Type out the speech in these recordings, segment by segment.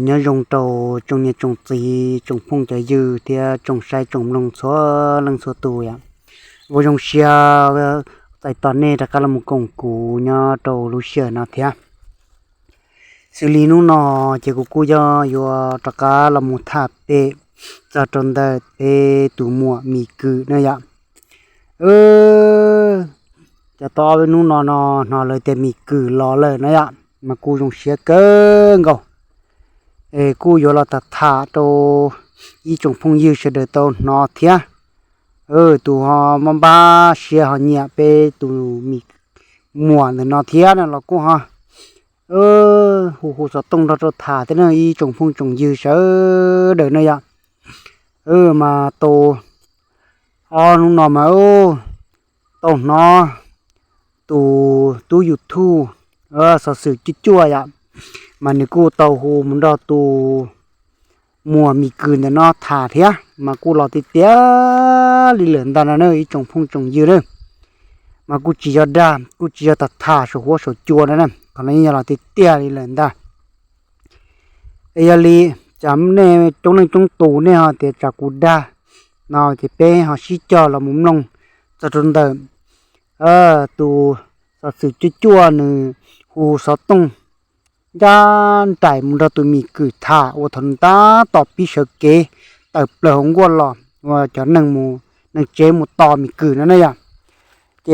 นี่ยงโตจงเนี่ยจงตีจงพุ่งใจยืเทียจงใช้จงลงซัวลงซัวตัวอย่างวงเชียใส่ตอนนี้ถ้ากำลังกงกูเนี่ยโตลูเชียนะเทียสิลีนุนอเจกูกูยออยู่ถ้ากำลังทับเตจะจนได้เตตัวมัวมีกูเนี่ยเออจะต่อไปนุนอนอนอเลยเตมีกูรอเลยเนี่ยมากูจงเชียเก่งกูเอกูยอลตาทาโตอีจงพงยืเสดโตนอเทียเออตูหอมัมบาเชียหอเนี่ยเปตูมีมวนนอเทียนะ่นเรากูฮะเออหูหูสตงเรถรถถาเตนอีจงพงจงยืเสเดินเนยเออมาโตออนุนอมาโอตงนอตูตูอยู่ทู่เออสอสือจิจัวยอ่ะมันกูเต้าหูมันรอตูมัวมีกืนแต่นอถาเทียมากูรอติเตียลิเหลือนตอนนั้นเนอจงพงจงยืนเนยมากูจียอดากูจียอดตัดถาสหัวสจัวนั่นตอนนี้ยาลอติเตียลิเหลือนตาเอยลีจำเนี่ยจงนั่งจงตูเนี่ยเตียจากกูดานอจะเป้หอชิจอละมุมลงจะจนเดิมเออตูสัตว์สุจัวหนึ่งหูสัตว์ต้งยานใจมึงเราตัวมีกืึท่าโอทนตาต่อปีเชกเกแต่เปล่างวนหรอว่าจะนั่งมูนั่งเจมูต่อมีกืึนั่นนะยะเจ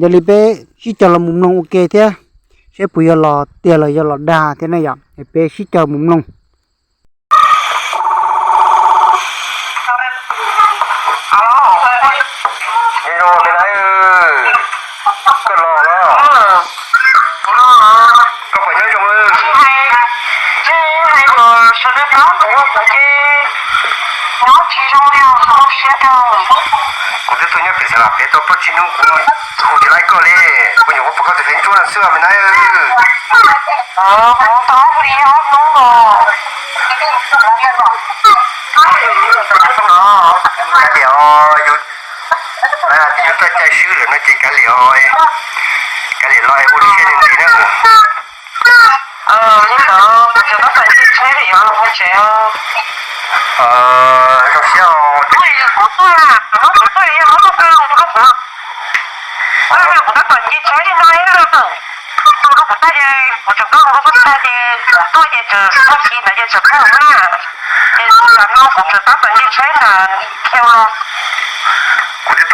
ยาลิเป้ชิจาละมุมนองโอเคเถอะเชฟปุยยาลอเตี้ยเลยยาลอดาเถอะนะ้ยะเป้ชิจะมุมนอง就行了，别多不尊重我。我进来搞行，我不搞这闲多那事儿，没来。何。哦，红桃库里哦，你好。你今天怎么来了？啊，你好，有。哎呀，你叫叫叫，叫什么名字？叫李奥。李奥，你好，库里先好。呃，你好，就是不带钱，没得那么多钱哦。呃，老乡。对，不错啦，好。คุณตัว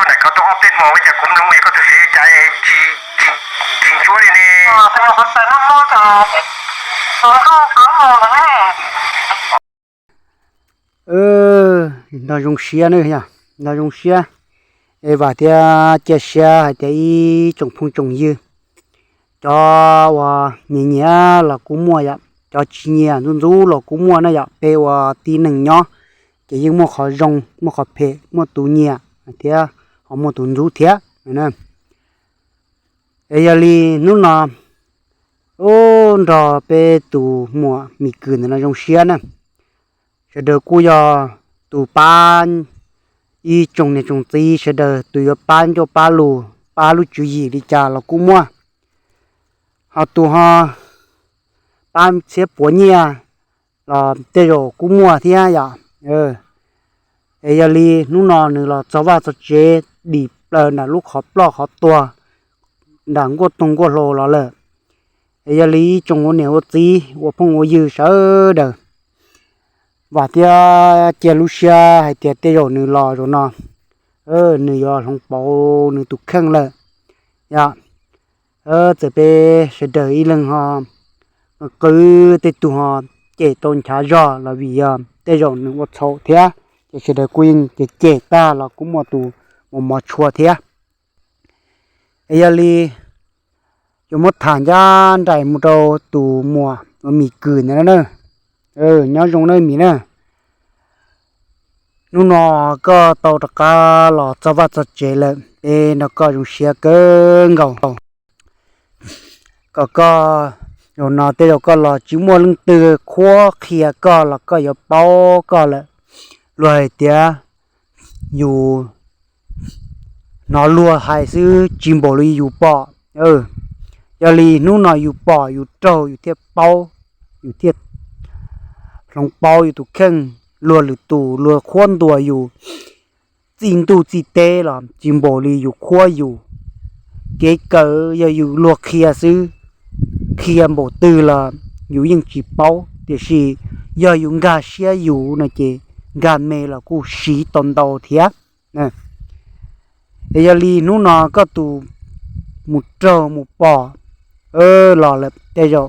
ไหนเขาต้องเอาเป็นหมอไว้จากคุณลุงเองก็จะเสียใจจีจีจีช่วยนี่อ๋อเป็นคนแต่งหม้อจ้าตัวเขาเขาหมอแม่เออน่าจงเสียเนี่ยน่าจงเสีย và thì chia sẻ thì trồng phong trồng dư cho và nhẹ nhẹ là cũng mua vậy cho chị nhẹ luôn rú là cũng mua nó vậy bê và tí nừng nhó chỉ những mua khó rong mua khó phê mua tủ nhẹ thì họ mua tủ rú thế nên ấy là lúc nào ô rò bê tủ mua mì cừu nó trong xe nè sẽ được cô giờ tủ pan y chung này trồng tí sẽ đờ tùy ở bán cho ba lù ba lù chú gì đi chả là cũng mua họ tụ họ bán xếp bố nhà là tê rổ cũng mua thì ha dạ ừ ờ. ấy giờ li lúc nọ nữa là cho vào cho chế đi lờ là lúc họ lo họ tua đảng của tung của lô là lờ ấy giờ li trồng ngô nhiều tí của phong ngô dư sợ đờ và tia tia lucia hay tia tia rồi nửa lò rồi nọ ờ nửa lò không bao nửa tụt khăng lợ dạ ơ từ bé sẽ đợi lần họ cứ tết tụ họ chế tôn trả rõ là vì tia rồi nửa một số thế thì sẽ đợi quyên thì chế ta là cũng một tụ một một chùa thế ấy li cho một thằng ra đại một đầu tụ mua, mà mì cười nữa nữa เออเนายจงเลยมีนะนู่นอก็ตอตะกาหลอจะว่าจะเจเลยเอ็นก็จงเชียเกินเก่าก็ก็ยนอเตียวก็หล่อจิ้มวลงตือคัวเขียก็แล้วก็ยเป้าก็เลยรวยเตียอยู่นอรัวหายซื้อจิมบบลีอยู่ปอเออยาลีนู่นน่ออยู่ปออยู่เจ้าอยู่เทียเป้าอยู่เทียลงเปาอยู่ตุกเข่งลัวหรือตูลัวควนตัวอยู่จิงตูจีเตหรอจินโบลีอยู่ขั้วอยู่ เกเก๋อย่าอยู่ลัวเคลียซื้อ เคลียโบตือละอยู่ยังจีเปาเดี๋ยวสีอย่าอยู่กาเชียอยู่นะเจกาเมล่ะกูสีตอนโตเทียนะเอยลีนู่นนาก็ตูมุดเจอมุดปอเออหล่อเลยแต่จะ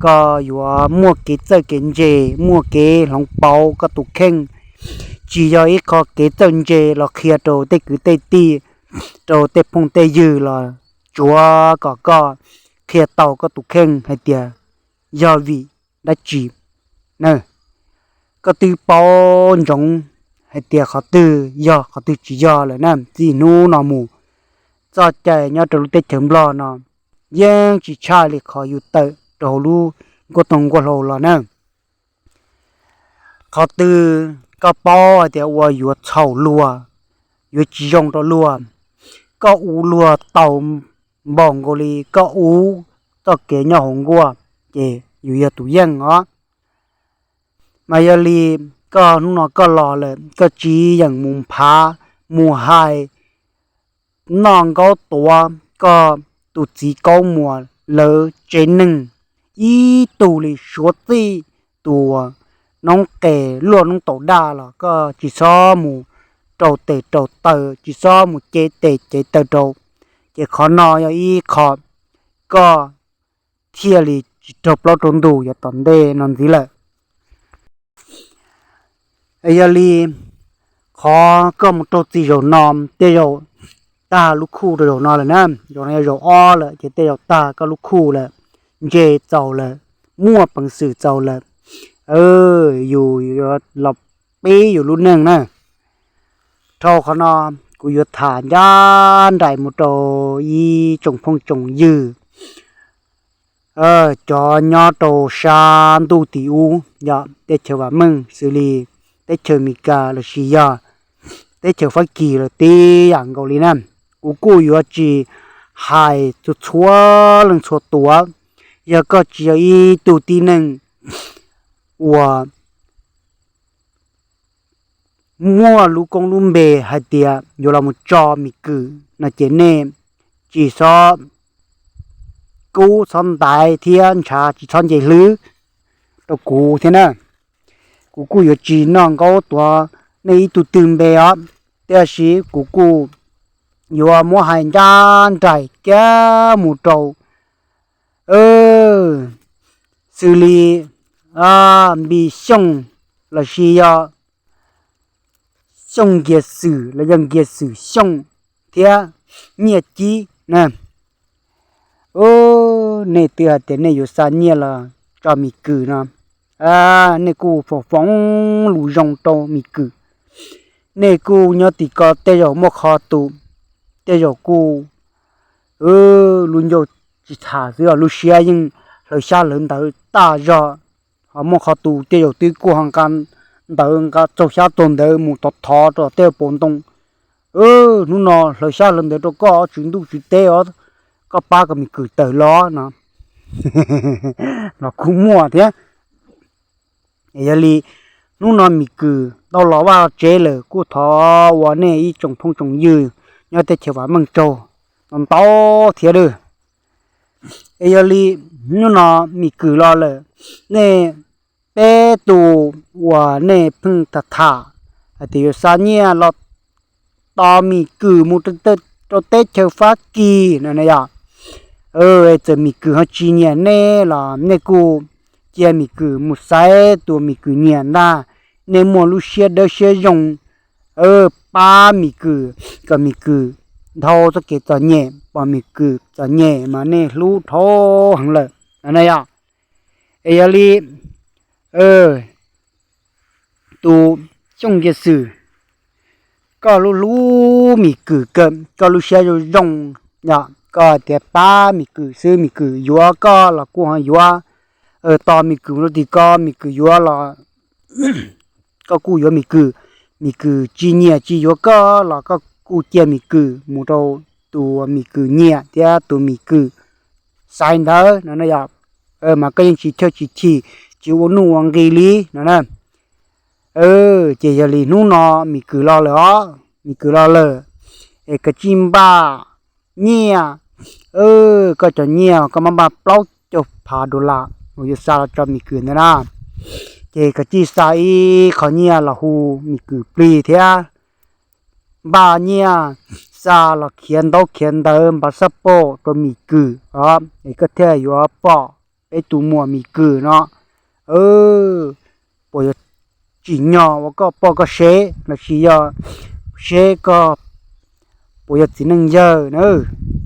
có yo mua cái tơ cái gì mua cái lòng bao có tủ khen chỉ do ít có cái tơ gì là kia đồ tê cứ tê ti đồ tê phong tê dư là chúa có có kia tàu có tủ khen hay tiệt do vị đã chỉ nè có từ bao trong hay tiệt khó từ do khó từ chỉ do là nè gì nu nó mù cho chạy nhau trong lúc tết chấm lo nó nhưng chỉ cha lịch khó yêu tới เราูก็ตองก็เราละนะเขาตือก็ปอแต่ว่าอยู่เฉาลัวอยู่จียงตัวลัวก็อูลัวเต่าบองกุลีก็อูตัวเกยหงกัวเจอยู่ยาตุยังอ๋อมายาลีก็นุ่นก็รอเลยก็จีอย่างมุมพามูไฮน้องก็ตัวก็ตุจีก็มัวเลอเจนึงอีตูลีชวดีตัวน้องแก่ล้วน้องโตดาละก็จีซอมูโจเตโจเตจีซอมูเจเตเจเตโจเจขอนอนอย่างอีขอ ก็เทียลีจีจบเราตรงดูอย่าตอนเดนอนสิละไอยาลีขอก็มุโตีอย่นอนเตโยตาลูกคู่โยนอนเลยนะโยนอยโยอ้อเลยเจเตโยตาก็ลูกคู่เลยเยเจ้าละมั่วปังสือเจ้าละเอออยู่หลับปีอยู่รุ่นหนึ่งนะเท่าขนอมกูยดฐานย่านได้มุโตยีจงพงจงยือเออจอยอโตชามตูติอูยาเตเชว่ามึงสิลีเตเชมิกาลชิยาเตเชฟักกีลตีอย่างเกาหลีนั่นกูกูอยัวจีหายจุดชัวลงชัวตัว giờ có chỉ ý tụ tí nâng và mua lũ con lũ bề hay tiệt dù là một trò mì cử là chế nè chỉ so cú son tài thiên cha chỉ son dây lứ đó cú thế nè cú cú yếu chỉ non có tua này tụ từng bề á thế là cú cú yếu mua hàng trang trải cá mù trầu ờ xử lý à bị xong là gì à xong kia xử là dân kia xử xong thế nhiệt chi nè ô này từ hạt tiền này có là cho mì cử nè à này cô phổ phóng lũ rong to mì cử này cô nhớ thì có tay rồi một khó tụ tay rồi cô ờ luôn rồi chỉ thả giữa lúc xia nhưng rồi xa lớn tới ta ra họ mong họ tù tiêu đầu tư của hàng can tới cả châu xa tồn tới một tọt thọ cho tiêu bốn tông ừ nó nó rồi xa lớn tới cho có chuyển tu chuyển tiêu có ba cái mình cử tới lo nó nó cũng mua thế Ấy là, nó nó mình cử đâu là vào chế lờ của thọ và này trồng thông trồng dư nhớ tới chiều vào măng Châu, làm tao thiệt được เอยลีนูนอมีกือรอเลยเนเปตัว่าเนพึ่งตะถาอติยสาเนี่ยเราตอมีกือมูตเตตเตเชฟากีนั่นนะยเออจะมีกือฮจีเนี่ยเน่ล่ะเนกูเจียมีกือมุไซตัวมีกือเนี่ยนะเนมัวลูเชีเดเชียยงเออป้ามีกือก็มีกือท้อจะเกิดจะนง่ปามีกือจะนง่มาเนี่รู้ท้อหังเลยอันนี้อ่ะเอยลี เออตูจงเยสือก็รู้รู้มีกือเกันก็รู้เชียูยงเนี่ยก็เดีป้ามีกือซื้อมีกือยัวก็ละกูหายัวเออตอนมีกือรู้ดีก็ มีกือยัวละก็กูยัวมีกือมีกือจีเนียจียัวก็ละก็กูเจียมีกือมูโตตัวมีกือเนี่ยเดียตัวมีกือไซน์เดอร์นั่นนะยาเออมาก็ยังชีเทชีชีจิวนูวังกีลีนั่นนะเออเจียลีนู่นอมีกือรอเลยอ๋อมีกือรอเลยเอกจิมบ้าเนี่ยเออก็จะเนี่ยก็มาบาเปล่าจบพาดูละหนูจะซาจอมีกือนะนะเจกจีสซเขาเนี่ยละหูมีกือปลีเทีย bà nhà xa là khiến đâu khiến đâu bà sắp bộ tôi mì cử đó để có thể yếu bỏ cái tủ mùa mì cử nó ừ bây giờ chỉ nhỏ và có bỏ có xế là chỉ giờ xế có bây giờ chỉ nâng giờ nữa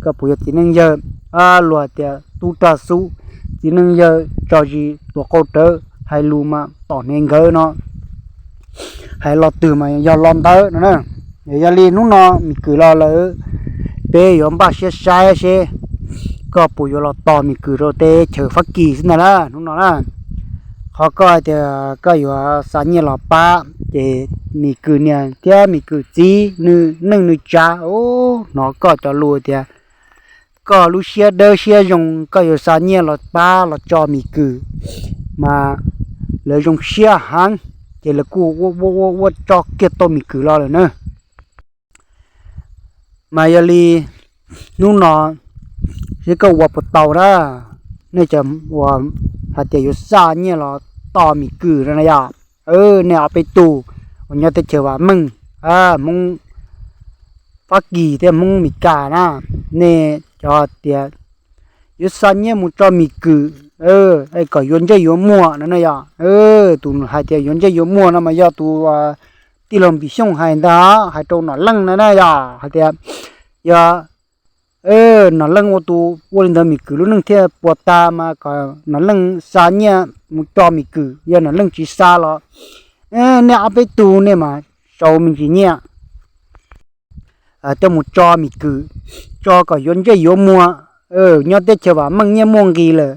có bây giờ chỉ nâng giờ à loại tiền tu ta su chỉ nâng giờ cho gì tôi có tớ hay lù mà tỏ nên gỡ nó hay lo từ mà do lon tớ nữa nè ยาลีนุ่นนอมีกือลอเลยเปยอมบาเชียชายเชก็ปุยเราต่อมีกือโรเตเชอฟักกี้สินะล่ะนุ่นนอละเขาก็จะก็อยู่สัญญาลอป้าเจมีกือเนี่ยเทียมีกือจีนึ่งนึ่งนึ่งจ้าโอ้นอก็จะรู้เทียก็รู้เชียเดอเชียยงก็อยู่สัญญาลอป้าลอจอมีกือมาเลยยงเชียหันเจลกูวววววจอกเกตโตมีกือรอเลยเนาะมายาลีนุ่งนอนนี่ก็วัวปเตาละนี่จะวัวหาเตียวซาเนี่ยหรอต่อมีกือนะยาเออ เนี่ยไปตูวันนี้จะเจอว่ามึงอ่ามึงฟักกี่แต่มึงมีกานะเนี่ยจอเตียวยุสซาเนี่ยมึงจอมีกือ เออไอ้ก็ยนจะยนมัวนั่นนะยาเออตูหาเตียวยนจะยนมัวนะมายาตัว tì lòng bị xong hay đó hay trâu nó lăng nữa này à hay thế giờ dạ, ê nó lăng ô tô ô lên đó mình cứ luôn nâng thế bỏ ta mà có nó lăng xa nhá một to mình cứ giờ nó lăng chỉ xa lo ê nè áp ấy tu nè mà sau mình chỉ nhá à ờ, cho một cho mình cứ cho có yến chơi yến mua ờ nhớ tết chờ bà măng nhớ mua gì là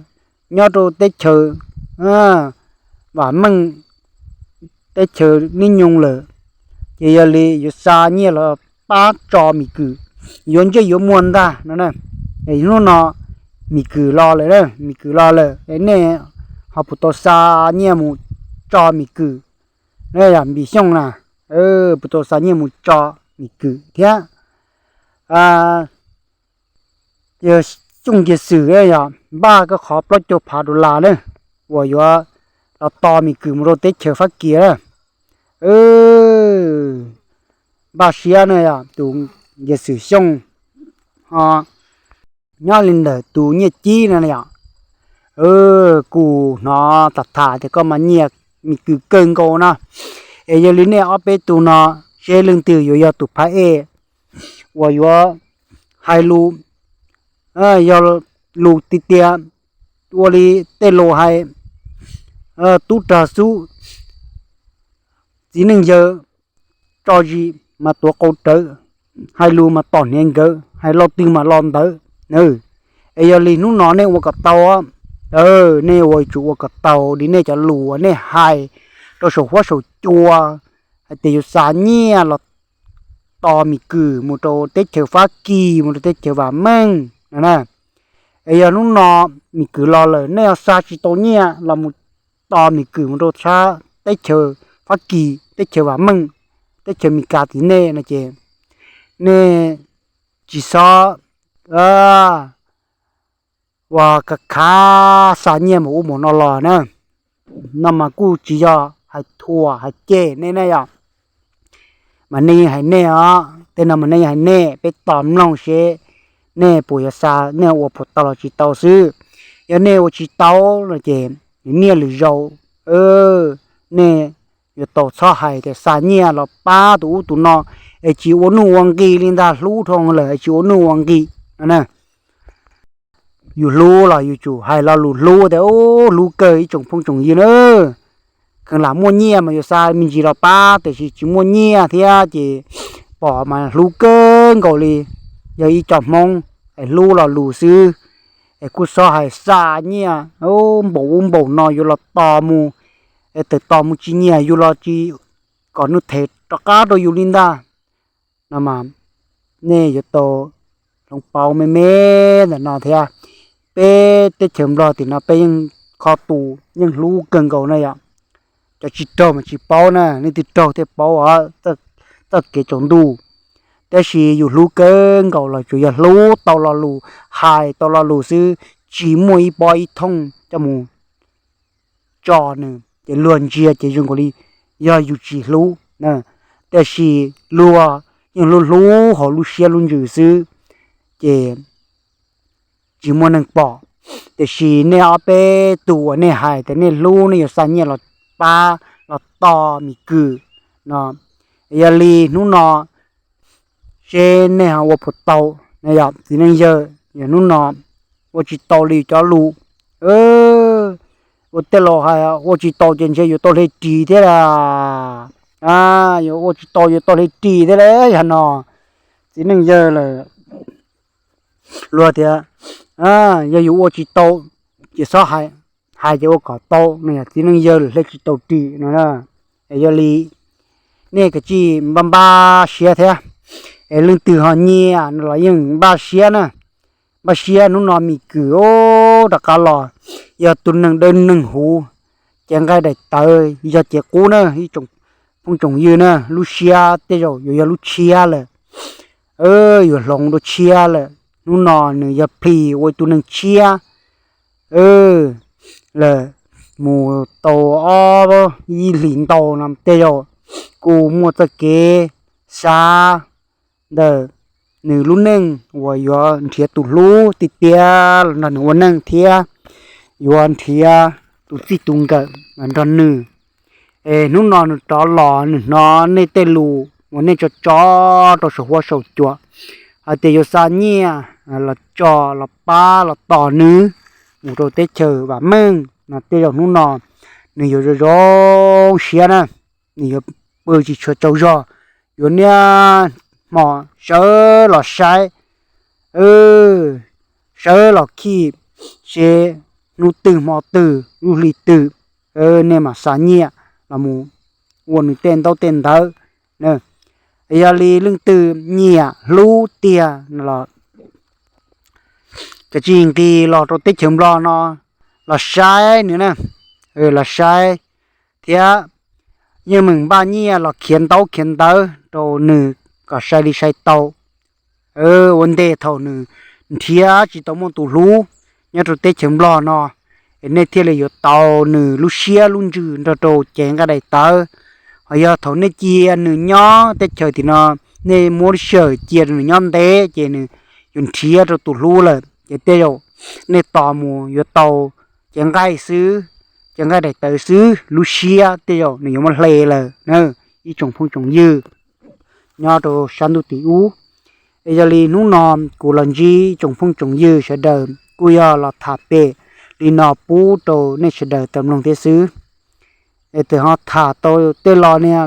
nhớ đồ tết chờ à bà măng tết chờ nên nhung là กี่ยลียุสานี่ละป้าจอมีกือยนเจยมวนตานั่นเองะไอ้นู่นเนาะมีกูอรอเลยเนะมีกูอรอเลยไอ้เนี่ยฮับปุตโตซาเนี่ยมูจอมีกูเนี่ยมีช่องนะเออปุตโตซาเนี่ยมูจอมีกูเท่าอ่าเยอะจงเกยสือไอ้ยาบ้าก็ขอปลดจบพาดูลาเนี่ยว่ายูวเราตอมีกูมโรเตชเชอร์ฟักเกียร์เออบาเสียเนี่ยตูเยสูชงฮะยาอลินเดตูเนี่ยจีนเนี่ยเออกูเนาตัดทาแต่ก็มาเนียมีกือเกินโกนะเอเยลินเนี่ยเอาไปตูเนาะเชลึงตืออยู่ยตุพระเอวายวะไฮลูเออยอลูติเตียตัวลีเตโลไฮเออตุตาสูจีนึงเยอะจอจีมาตัวกาเตอให้ลูมาต่อนเงเกอให้เราตึงมาลอนเตอเนอเอยลีนุนอนเนวกับเตาเออ เน่วัยจู่วกับเตาดิเนจะลูเนหายตัวสูว่ดสูจัว ไอเตียวสาเนียเราตอมีกือมุโตเตจเฉฟ้ากีมุโตเตจเฉวาม่งนะนะเอยนุนอนมีกือรอเลยเนอซาชิโตเนียเรามุตอมีกือมุโตชาเตจเฉฟ้ากีเตจเฉวาม่งแต่จะมีการที่เน่นะเจเน่จีซอเออว่าก็ขาสาเนี่ยมูหมอนอลอนะนั่นมากูจียอให้ทัวให้เจเน่เน่ยมันนี่ให้เน่อ๋แต่นั่นมันนี่ให้เน่ไปตอมลงเชเน่ปุยซาเน่อวผดตลอดจีเตาซื้อยาเน่อวจีเตานะเจเนี่ยหรือเราเออเน่ yo tàu xa hai để xa nhẹ là ba tủ tủ nó ai chỉ uống nu uống kỳ linh ta lú thong là ai chỉ uống nu uống kỳ nè yo lú là yo chủ hay là lu lú để ô lú cây trồng phong trồng gì nữa cần là mua nhẹ mà yo xa mình chỉ là ba để chỉ chỉ mua nhẹ thì à chỉ bỏ mà lú cơn gọi li giờ y chọn mong ai lú là lú sư ai cú xa hay xa nhẹ ô bổ bổ nó yo là to mù เอตตอมุจิเนียยูโรจี ก่อนนุเทตกาโดยูลินดานามาเนยโตลงเปาเมเมนนาเทียเปเตเฉมรอตินาเปยังคอตูยังรู้เกินเก่านะยะจะจิตโตมันจิตเปานะนี่ติดโตเทเปาอะตะตกเกจงดูแต่ชีอยู่รู้เกินเก่าเราจะย่ารู้ตอลอลู หายตอลอลูซื้อจีมวยปอยทงจมู จอหนึ่งจะลวนเจียจะยุงกุลียาอยู่จีรู้นะแต่สีลัวยังรู้รู้หอรู้เชียรู้อยู่ซื้อ เจจีมันนึงปอแต่สีเนี่ยเอาไปตัวเนี่ยหายแต่เนี่ยรู้เนี่ยสันเนี่ยเราปลาเราต่อมีกือนะยาลีนู่นนอะเชนเนี่ยว่าพอเตาเนี่ยสินั่งเยอะอย่างนู่นนอะว่าจิตเตาลีจะรู้เออ我得了还我去到进去又到来地的啦，啊，又我去到又到来地的嘞，呀喏，只能这了，落的，啊，又有我去到，就啥还还就我搞到，那呀只能这了，来去到地那啦，哎要哩，那个鸡妈妈学的，哎能对好你啊，那老鹰把学呢，把学弄那米狗，大家了。giờ tụi nâng đơn nâng hú chẳng gai đại tờ giờ trẻ cũ nữa y trồng phong chồng như nữa Lucia thế rồi giờ Lucia là ơ giờ lòng đồ chia là nu nò nữa giờ pì ôi tụi nâng chia ơ là mù tàu o bơ y lỉnh tàu nằm thế rồi cú mua tơ kế xa đờ nữ lúc nâng và giờ thiệt tụi lú tịt tia là nữ nâng thiệt ยวนเทียตุจิตุงกะมันรอนนึเอนุ่นนอนตอหลอนนอนในเตลูวันนี้จะจอตัวสหัวสจัวอาเตยซาเนี่ยละจอละป้าละต่อนื้อหมูโตเตเชอร์แบบมึงนาเตยนุ่นนอนนี่อยู่จะร้องเสียนะนี่อยู่เปื้จีชัวเจ้าจออยู่เนี่ยหมอเชือหลอใช้เออเชือหลอดขี้เช nu từ mò từ nu lì từ ơ ờ, nên mà xả nhẹ là mù quần tên tao tên thơ nè giờ lì lưng từ nhẹ lú tia là cái chuyện thì lo tôi tết chấm lo nó là sai nữa nè ừ là sai thì như mình ba nhẹ là khiến tao khiến tao đồ nữ có sai đi sai tao ừ ờ, vấn đề thầu nữ thì chỉ tao muốn tụ lú nhớ rồi tết chấm lo nó nên thế là giờ tàu nử lúc xia luôn chứ nó trâu chén cái đại tớ hay giờ thấu nên chia nử nhỏ tết trời thì nó nên mua sợ chia nử nhon té chia nử dùng chia rồi tụt lú là chia tê rồi nên tàu mù giờ tàu chén cái xứ chén cái đại tớ xứ lúc xia tê rồi nử mà lê là nè ý trồng phong trồng dư nhó đồ sanh đồ tỷ ú bây giờ li nung nòm của lần gì trồng phong trồng dư sẽ đờm kuya là thả bể đi nọ bú đồ nên sẽ đợi tầm lòng thế xứ để họ thả tôi tê lò nè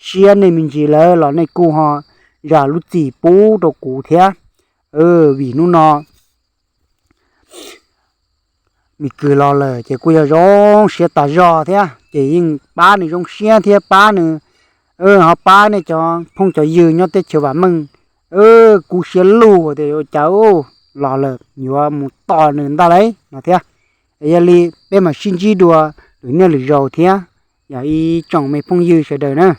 xia này mình chỉ lỡ lò này cụ họ giả lúc gì bú đồ cụ thế ừ vì nó nọ mình cứ lo lờ chỉ cụ giờ rong xia ta rò thế chỉ yên ba này rong xia thế ba nữa ừ họ ba này cho không cho dư nhau tê chiều bà mừng ừ cụ xia lù thì cháu lò lợ nhúa một to nữa ta đấy nó thế ấy là bên mà xin chi đùa đối nhiên là giàu thế giờ y chồng mấy phong dư sẽ đời nữa